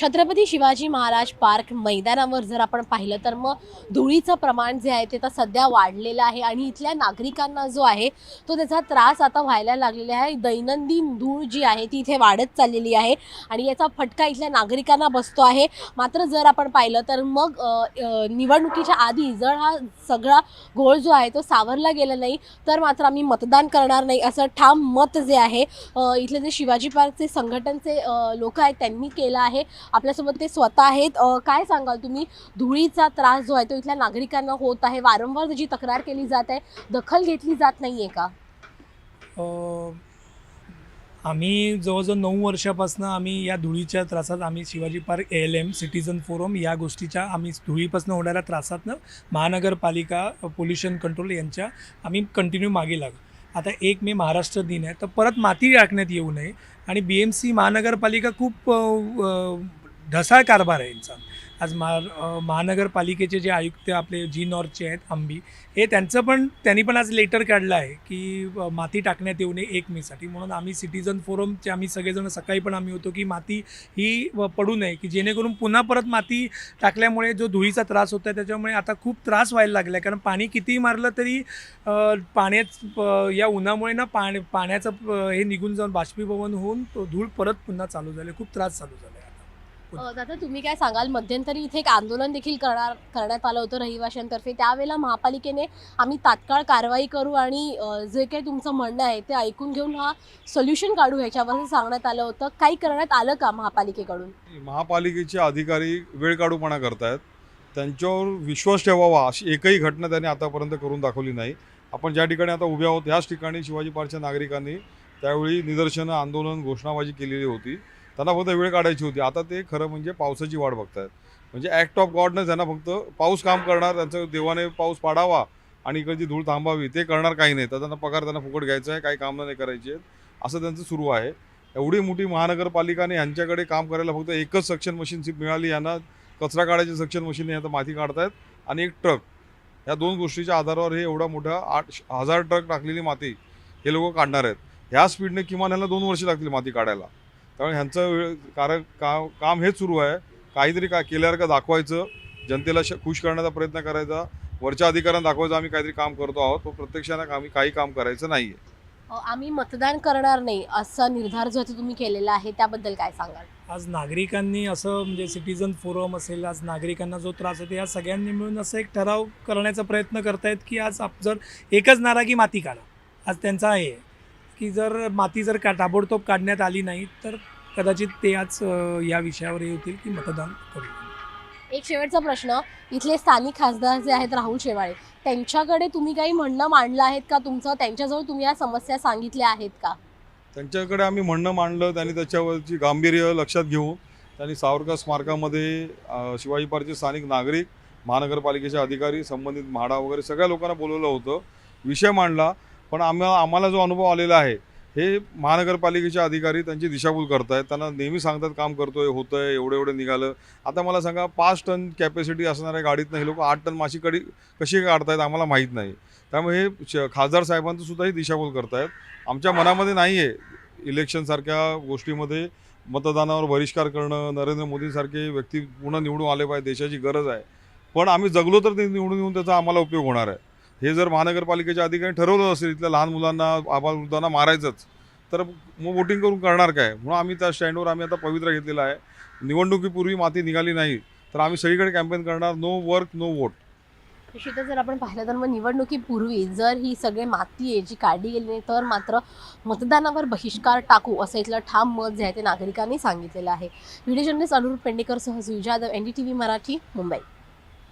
Chhatrapati Shivaji Maharaj park मैदानावर जर आपण पाहिलं तर मग धुळीचं प्रमाण जे आहे ते तर सध्या वाढलेलं आहे आणि इथल्या नागरिकांना जो आहे तो त्याचा त्रास आता व्हायला लागलेला आहे. दैनंदिन धूळ जी आहे ती इथे वाढत चाललेली आहे आणि याचा फटका इथल्या नागरिकांना बसतो आहे. मात्र जर आपण पाहिलं तर मग निवडणुकीच्या आधी जर हा सगळा घोळ जो आहे तो सावरला गेला नाही तर मात्र आम्ही मतदान करणार नाही असं ठाम मत जे आहे इथले जे शिवाजी पार्कचे संघटनचे लोक आहेत त्यांनी केलं आहे. आपल्यासोबत ते स्वतः आहेत. काय सांगाल तुम्ही? धुळीचा त्रास जो आहे तो इथल्या नागरिकांना होत आहे. वारंवार त्याची तक्रार केली जात आहे. दखल घेतली जात नाहीये का? आम्ही जवळजवळ नऊ वर्षापासून आम्ही या धुळीच्या त्रासात आम्ही Shivaji park A L M citizen forum या गोष्टीच्या आम्ही धुळीपासून होणाऱ्या त्रासातनं महानगरपालिका पोल्युशन कंट्रोल यांच्या आम्ही कंटिन्यू मागे लाग. आता एक मे महाराष्ट्र दिन आहे. तर परत माती टाकण्यात येऊ नये. आणि बी एम सी महानगरपालिका खूप ढसाळ कारभार आहे यांचा. आज महा महानगरपालिकेचे जे आयुक्त आपले जी नॉर्थचे आहेत आंबी हे त्यांचं पण त्यांनी पण आज लेटर काढलं आहे की माती टाकण्यात येऊ नये एक मेसाठी. म्हणून आम्ही सिटीजन फोरमचे आम्ही सगळेजण सकाळी पण आम्ही होतो की माती ही पडू नये की जेणेकरून पुन्हा परत माती टाकल्यामुळे जो धुळीचा त्रास होता आहे त्याच्यामुळे आता खूप त्रास व्हायला लागला आहे कारण पाणी कितीही मारलं तरी पाण्याच या उन्हामुळे ना पाणी पाण्याचं हे निघून जाऊन बाष्पीभवन होऊन तो धूळ परत पुन्हा चालू झाले. खूप त्रास चालू झाला. आहे दादा तुम्ही काय सांगाल? मध्यंतरी इथे एक आंदोलन देखील करणार करण्यात आलं होतं रहिवाशांतर्फे. त्यावेळेला महापालिकेने आम्ही तात्काळ कारवाई करू आणि जे काही तुमचं म्हणणं आहे ते ऐकून घेऊन हा सोल्युशन काढू ह्याच्यावर सांगण्यात आलं होतं. काही करण्यात आलं का महापालिकेकडून? महापालिकेचे अधिकारी वेळ काढूपणा करतायत. त्यांच्यावर विश्वास ठेवावा अशी एकही घटना त्यांनी आतापर्यंत करून दाखवली नाही. आपण ज्या ठिकाणी आता उभे आहोत ह्याच ठिकाणी शिवाजी पार्कच्या नागरिकांनी त्यावेळी निदर्शनं आंदोलन घोषणाबाजी केलेली होती. त्यांना फक्त वेळ काढायची होती. आता ते खरं म्हणजे पावसाची वाट बघतायत. म्हणजे ॲक्ट ऑफ गॉडनं त्यांना फक्त पाऊस काम करणार त्यांचं देवाने पाऊस पाडावा आणि इकडची धूळ थांबावी ते करणार काही नाही. तर त्यांना पगार त्यांना फुकट घ्यायचा आहे काही कामं नाही करायची आहेत. असं त्यांचं सुरू आहे. एवढी मोठी महानगरपालिकाने यांच्याकडे काम करायला फक्त एकच सक्शन मशीन मिळाली. यांना कचरा काढायची सक्शन मशीन आता माती काढतायत आणि एक ट्रक या दोन गोष्टीच्या आधारावर हे एवढा मोठा आठ हजार ट्रक टाकलेली माती हे लोक काढणार आहेत. ह्या स्पीडने किमान ह्याला दोन वर्ष लागतील माती काढायला. त्यामुळे ह्यांचं वेळ कारण का काम हेच सुरू आहे. काहीतरी का केल्यासारखं दाखवायचं. जनतेला श खुश करण्याचा प्रयत्न करायचा. वरच्या अधिकाऱ्यांना दाखवायचं आम्ही काहीतरी काम करतो आहोत. तो प्रत्यक्षानं आम्ही काही काम करायचं नाही आहे आम्ही मतदान करणार नाही असा निर्धार जो तुम्ही केलेला आहे त्याबद्दल काय सांगाल? आज नागरिकांनी असं म्हणजे सिटीजन फोरम असेल आज नागरिकांना जो त्रास होतो या सगळ्यांनी मिळून असं एक ठराव करण्याचा प्रयत्न करतायत की आज आप जर एकच नारा की माती काढा. आज त्यांचा आहे की जर माती जर का ताबडतोब काढण्यात आली नाही तर कदाचित ते आज या विषयावर होतील की मतदान करू. एक शेवटचा प्रश्न. इथले स्थानिक खासदार जे आहेत राहुल शेवाळे त्यांच्याकडे तुम्ही काही म्हणणं मांडलं आहेत का? तुमचं त्यांच्याजवळ तुम्ही या समस्या सांगितल्या आहेत का? त्यांच्याकडे आम्ही म्हणणं मांडलं त्यांनी त्याच्यावरची गांभीर्य लक्षात घेऊन त्यांनी सावरकर स्मारकामध्ये शिवाजी पार्कचे स्थानिक नागरिक महानगरपालिकेचे अधिकारी संबंधित म्हाडा वगैरे सगळ्या लोकांना बोलवलं होतं. विषय मांडला पण आम्हाला आम्हाला जो अनुभव आलेला आहे हे महानगरपालिकेचे अधिकारी त्यांची दिशाभूल आहेत त्यांना नेहमी सांगतात काम करतोय आहे एवढं एवढं निघालं. आता मला सांगा पाच टन कॅपॅसिटी असणाऱ्या गाडीतनं हे लोक आठ टन माशी कडी कशी काढतायत आम्हाला माहीत नाही. त्यामुळे हे श- खासदार साहेबांचं सुद्धा ही दिशाभूल करतायत. आमच्या मनामध्ये नाही आहे इलेक्शनसारख्या गोष्टीमध्ये मतदानावर बहिष्कार करणं नरेंद्र मोदीसारखे व्यक्ती पुन्हा निवडून आले पाहिजे देशाची गरज आहे. पण आम्ही जगलो तर ते निवडून येऊन त्याचा आम्हाला उपयोग होणार आहे. हे जर महानगरपालिकेच्या अधिकारी ठरवलं असेल इथल्या लहान मुलांना आबालवृद्धांना मारायचंच तर मग वोटिंग करून करणार काय? म्हणून आम्ही त्या स्टँडवर आम्ही आता पवित्रा घेतलेला आहे. निवडणुकीपूर्वी माती निघाली नाही तर आम्ही सगळीकडे कॅम्पेन करणार. नो वर्क नो वोट निश्चितच जर आपण पाहिलं तर मग निवडणुकीपूर्वी जर ही सगळे माती आहे जी काढली गेली नाही तर मात्र मतदानावर बहिष्कार टाकू असं इथलं ठाम मत जे आहे ते नागरिकांनी सांगितलेलं आहे. व्हिडिओ जर्नलिस्ट अनुरूप पेंडेकरसह सुजादव N D T V Marathi Mumbai.